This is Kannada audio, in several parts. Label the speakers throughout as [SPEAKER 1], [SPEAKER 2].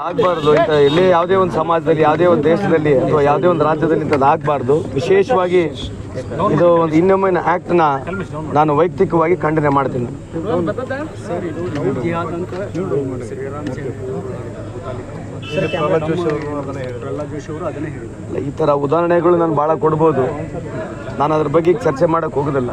[SPEAKER 1] ಆಗ್ಬಾರ್ದು ಇಂಥ ಎಲ್ಲೇ ಯಾವುದೇ ಒಂದು ಸಮಾಜದಲ್ಲಿ, ಯಾವುದೇ ಒಂದು ದೇಶದಲ್ಲಿ ಅಥವಾ ಯಾವುದೇ ಒಂದು ರಾಜ್ಯದಲ್ಲಿ ಇಂಥದ್ದು ಆಗಬಾರ್ದು. ವಿಶೇಷವಾಗಿ ಇದು ಒಂದು ಇನ್ನೊಮ್ಮೆ ಆ್ಯಕ್ಟ್ನ ನಾನು ವೈಯಕ್ತಿಕವಾಗಿ ಖಂಡನೆ ಮಾಡ್ತೀನಿ. ಈ ಥರ ಉದಾಹರಣೆಗಳು ನಾನು ಭಾಳ ಕೊಡ್ಬೋದು. ನಾನು ಅದ್ರ ಬಗ್ಗೆ ಚರ್ಚೆ ಮಾಡೋಕ್ಕೆ ಹೋಗೋದಿಲ್ಲ.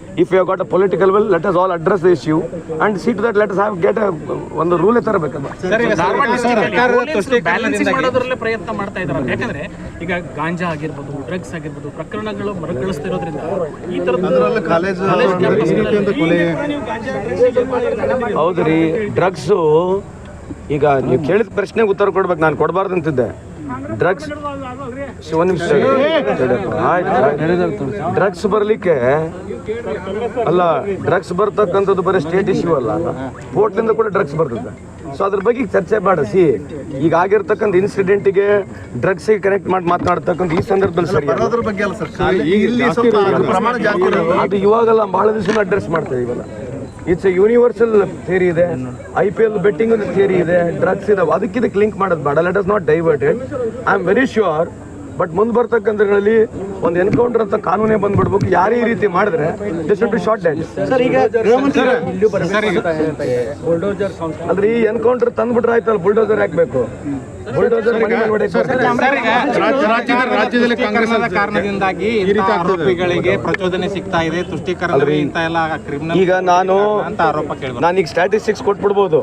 [SPEAKER 1] if you got a political will let us all address the issue and seat that let have get ಒಂದು ರೂಲೇ ತರಬೇಕಲ್ಲ
[SPEAKER 2] ಬ್ಯಾಲೆನ್ಸಿಂಗ್ ಮಾಡೋದ್ರಲ್ಲೇ ಪ್ರಯತ್ನ ಮಾಡ್ತಾ ಇದ್ದಾರೆ ಯಾಕಂದ್ರೆ ಈಗ ಗಾಂಜಾ ಆಗಿರ್ಬೋದು ಡ್ರಗ್ಸ್ ಆಗಿರ್ಬೋದು ಪ್ರಕರಣಗಳು ಮರುಕಳಿಸ್ತಿರೋದ್ರಿಂದ ಈ ತರದ
[SPEAKER 3] ಕಾಲೇಜ್
[SPEAKER 1] ಹೌದು ರೀ ಡ್ರಗ್ಸು ಈಗ ನೀವು ಕೇಳಿದ ಪ್ರಶ್ನೆಗೆ ಉತ್ತರ ಕೊಡ್ಬೇಕು ನಾನು ಕೊಡಬಾರ್ದು ಅಂತಿದ್ದೆ. ಡ್ರಗ್ಸ್ ಒಂದು ನಿಮಿಷ ಡ್ರಗ್ಸ್ ಬರಲಿಕ್ಕೆ ಅಲ್ಲ ಡ್ರಗ್ಸ್ ಬರ್ತಕ್ಕಂಥದ್ದು ಬರೀ ಸ್ಟೇಟ್ ಇಶ್ಯೂ ಅಲ್ಲ ಪೋರ್ಟ್ಲಿಂದ ಕೂಡ ಡ್ರಗ್ಸ್ ಬರ್ತದೆ ಸೊ ಅದ್ರ ಬಗ್ಗೆ ಚರ್ಚೆ ಮಾಡಿಸಿ ಈಗ ಆಗಿರ್ತಕ್ಕಂಥ ಇನ್ಸಿಡೆಂಟಿಗೆ ಡ್ರಗ್ಸಿಗೆ ಕನೆಕ್ಟ್ ಮಾಡಿ ಮಾತನಾಡ್ತಕ್ಕಂಥ ಈ ಸಂದರ್ಭದಲ್ಲಿ ಸರಿ. ಅದು ಇವಾಗೆಲ್ಲ ಬಹಳ ದಿವಸ ಅಡ್ರೆಸ್ ಮಾಡ್ತೇವೆ ಇವೆಲ್ಲ ಇಟ್ಸ್ ಎ ಯೂನಿವರ್ಸಲ್ ಥಿಯರಿ ಇದೆ. I P L betting theory ಇದೆ. ಡ್ರಗ್ಸ್ ಇದಾವೆ. ಅದಕ್ಕೆ ಇದಕ್ಕೆ ಲಿಂಕ್ ಮಾಡೋದು ಬೇಡ. Let us not diverted I am very sure but ಮುಂದೆ ಬರ್ತಕ್ಕಂಥದ್ರಲ್ಲಿ ಒಂದು ಎನ್ಕೌಂಟರ್ ಅಂತ ಕಾನೂನೇ ಬಂದ್ಬಿಡ್ಬೇಕು. ಯಾರೇ ಈ ರೀತಿ ಮಾಡಿದ್ರೆ ದಿಸ್ ಟು ಶಾರ್ಟ್ ಡೆಡ್ ಅಂದ್ರೆ ಈ ಎನ್ಕೌಂಟರ್ ತಂದ್ಬಿಟ್ರೆ ಆಯ್ತಲ್ಲ ಬುಲ್ಡೋಸರ್ ಹಾಕ್ಬೇಕು. ಬುಲ್ಡೋಸರ್.
[SPEAKER 3] ರಾಜ್ಯದಲ್ಲಿ ಕಾಂಗ್ರೆಸ್
[SPEAKER 4] ಕಾರಣದ ಕಾರಣದಿಂದಾಗಿ ಆರೋಪಿಗಳಿಗೆ ಪ್ರಚೋದನೆ ಸಿಗ್ತಾ ಇದೆ. ತುಷ್ಟೀಕರಣದಲ್ಲಿ ಇಂಥ ಎಲ್ಲ ಕ್ರಿಮಿನಲ್
[SPEAKER 1] ಈಗ ನಾನು
[SPEAKER 4] ಅಂತ ಆರೋಪ ಕೇಳಿದ್ರು
[SPEAKER 1] ನಾನೀಗ ಸ್ಟ್ಯಾಟಿಸ್ಟಿಕ್ಸ್ ಕೊಟ್ಬಿಡ್ಬೋದು.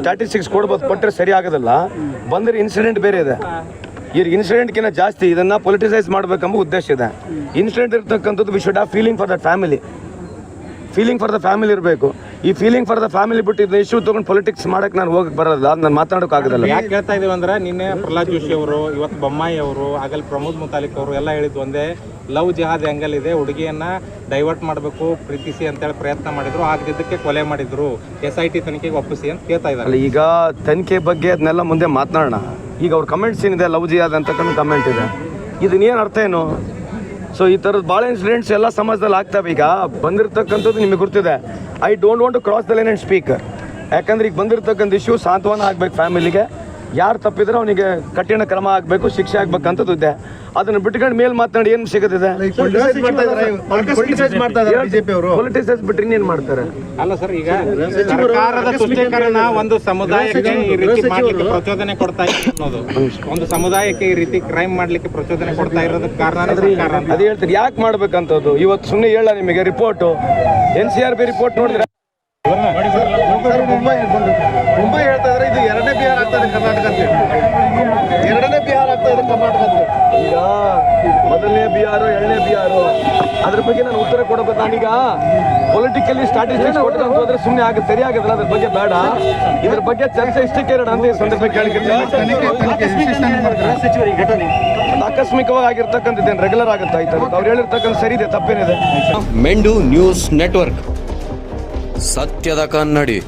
[SPEAKER 1] ಸ್ಟ್ಯಾಟಿಸ್ಟಿಕ್ಸ್ ಕೊಡ್ಬೋದು ಕೊಟ್ಟರೆ ಸರಿ ಆಗೋದಿಲ್ಲ. ಬಂದ್ರೆ ಇನ್ಸಿಡೆಂಟ್ ಬೇರೆ ಇದೆ. ಈಗ ಇನ್ಸಿಡೆಂಟ್ಕಿಂತ ಜಾಸ್ತಿ ಇದನ್ನ ಪೊಲಿಟಿಸೈಸ್ ಮಾಡಬೇಕೆಂಬ ಉದ್ದೇಶ ಇದೆ. ಇನ್ಸಿಡೆಂಟ್ ಇರ್ತಕ್ಕಂಥದ್ದು we should have feeling for the family feeling for the family ಇರಬೇಕು. ಈ ಫೀಲಿಂಗ್ ಫಾರ್ ದ ಫ್ಯಾಮಿಲಿ ಬಿಟ್ಟು ಇದನ್ನ ಇಶ್ಯೂ ತೊಗೊಂಡು ಪೊಲಿಟಿಕ್ಸ್ ಮಾಡಕ್ಕೆ ನಾನು ಹೋಗಕ್ಕೆ ಬರೋಲ್ಲ ನಾನು ಮಾತಾಡೋಕೆ ಆಗೋದಿಲ್ಲ.
[SPEAKER 4] ಯಾಕೆ ಹೇಳ್ತಾ ಇದೀವಿ ಅಂದ್ರೆ ನಿನ್ನೆ ಪ್ರಹ್ಲಾದ್ ಜೋಶಿ ಅವರು ಇವತ್ತು ಬೊಮ್ಮಾಯಿ ಅವರು ಆಗಲ್ ಪ್ರಮೋದ್ ಮುತಾಲಿಕ್ ಅವರು ಎಲ್ಲ ಹೇಳಿದ್ದು ಒಂದೇ ಲವ್ ಜಿಹಾದ್ ಆ್ಯಂಗಲ್ ಇದೆ ಹುಡುಗಿಯನ್ನ ಡೈವರ್ಟ್ ಮಾಡಬೇಕು ಪ್ರೀತಿಸಿ ಅಂತೇಳಿ ಪ್ರಯತ್ನ ಮಾಡಿದ್ರು ಆಗದಿದ್ದಕ್ಕೆ ಕೊಲೆ ಮಾಡಿದ್ರು. ಎಸ್ ಐ ಟಿ ತನಿಖೆಗೆ ಒಪ್ಪಿಸಿ ಅಂತ ಕೇಳ್ತಾ ಇದ್ದಾರೆ.
[SPEAKER 1] ಈಗ ತನಿಖೆ ಬಗ್ಗೆ ಅದನ್ನೆಲ್ಲ ಮುಂದೆ ಮಾತನಾಡೋಣ. ಈಗ ಅವ್ರ ಕಮೆಂಟ್ಸ್ ಏನಿದೆ ಲವ್ ಜಿಯಾದ ಅಂತಕ್ಕಂಥ ಕಮೆಂಟ್ ಇದೆ. ಇದನ್ನೇನು ಅರ್ಥ ಏನು? ಸೊ ಈ ಥರದ್ದು ಭಾಳ ಇನ್ಸಿಡೆಂಟ್ಸ್ ಎಲ್ಲ ಸಮಾಜದಲ್ಲಿ ಆಗ್ತಾವೆ. ಈಗ ಬಂದಿರತಕ್ಕಂಥದ್ದು ನಿಮಗೆ ಗೊತ್ತಿದೆ I don't want to cross the line and speak ಯಾಕಂದ್ರೆ ಈಗ ಬಂದಿರತಕ್ಕಂಥ ಇಶ್ಯೂ ಸಾಂತ್ವನ ಆಗ್ಬೇಕು ಫ್ಯಾಮಿಲಿಗೆ ಯಾರು ತಪ್ಪಿದ್ರೆ ಅವನಿಗೆ ಕಠಿಣ ಕ್ರಮ ಆಗಬೇಕು ಶಿಕ್ಷೆ ಆಗ್ಬೇಕಂತದ್ದು ಇದೆ. ಅದನ್ನ ಬಿಟ್ಕೊಂಡು ಮೇಲ್ ಮಾತನಾಡಿ ಏನು ಸಿಗುತ್ತಿದೆ
[SPEAKER 3] Politicize ಮಾಡ್ತಾ ಇದ್ದಾರೆ. Politicize ಮಾಡ್ತಾ ಇದ್ದಾರೆ ಬಿಜೆಪಿ ಅವರು.
[SPEAKER 1] ಪೊಲಿಟಿಸೈಸ್ ಬಿಟ್ರೆ ಇನ್ನೇನು ಮಾಡ್ತಾರೆ?
[SPEAKER 4] ಅಲ್ಲ ಸರ್ ಈಗ ಸರ್ಕಾರದ ತುಷ್ಟೀಕರಣ ಒಂದು ಸಮುದಾಯಕ್ಕೆ ಈ ರೀತಿ ಮಾಡ್ಲಿಕ್ಕೆ ಪ್ರಚೋದನೆ ಕೊಡ್ತಾ ಇದೆ ಅನ್ನೋದು. ಒಂದು ಸಮುದಾಯಕ್ಕೆ ಈ ರೀತಿ ಕ್ರೈಮ್ ಮಾಡ್ಲಿಕ್ಕೆ ಪ್ರಚೋದನೆ ಕೊಡ್ತಾ ಇರೋದಕ್ಕೆ ಕಾರಣ
[SPEAKER 1] ಅದೇ ಹೇಳ್ತಾರೆ ಯಾಕೆ ಮಾಡ್ಬೇಕಂತದ್ದು? ಇವತ್ತು ಸುಮ್ಮನೆ ಹೇಳ ನಿಮಗೆ report N C R B report ನೋಡಿದ್ರೆ
[SPEAKER 3] ಸರ್, ಮುಂಬೈ ಮುಂಬೈ ಹೇಳ್ತಾ ಇದ್ರೆ ಇದು ಎರಡನೇ ಬಿಹಾರ ಆಗ್ತಾ ಇದೆ ಕರ್ನಾಟಕ ಅಂತ ಎರಡನೇ ಬಿಹಾರ ಆಗ್ತಾ ಇದೆ ಕರ್ನಾಟಕ ಅಂತ.
[SPEAKER 1] ಈಗ ಮೊದಲನೇ ಬಿಹಾರು ಎರಡನೇ ಬಿಹಾರು. ಅದ್ರ ಬಗ್ಗೆ ನಾನು ಉತ್ತರ ಕೊಡಬೇಕು ನಾನೀಗ ಪೊಲಿಟಿಕಲಿ ಸ್ಟ್ರಾಟಜಿಕ್ಸ್ ಕೊಟ್ಟು ಹೋದ್ರೆ ಸುಮ್ಮನೆ ಆಗ ಸರಿ ಆಗೋದಿಲ್ಲ ಅದ್ರ ಬಗ್ಗೆ ಬೇಡ. ಇದ್ರ ಬಗ್ಗೆ ಚರ್ಚೆ ಇಷ್ಟಕ್ಕೆ ಇರೋಣ ಅಂತ ಈ ಸಂದರ್ಭ. ಆಕಸ್ಮಿಕವಾಗಿ ಆಗಿರ್ತಕ್ಕಂಥದ್ದೇನು ರೆಗ್ಯುಲರ್ ಆಗುತ್ತೆ ಆಯ್ತು ಅವ್ರು ಹೇಳಿರ್ತಕ್ಕಂಥ ಸರಿ ಇದೆ ತಪ್ಪೇನಿದೆ.
[SPEAKER 5] ಮೆಂಡು ನ್ಯೂಸ್ ನೆಟ್ವರ್ಕ್. ಸತ್ಯದ ಕನ್ನಡಿ.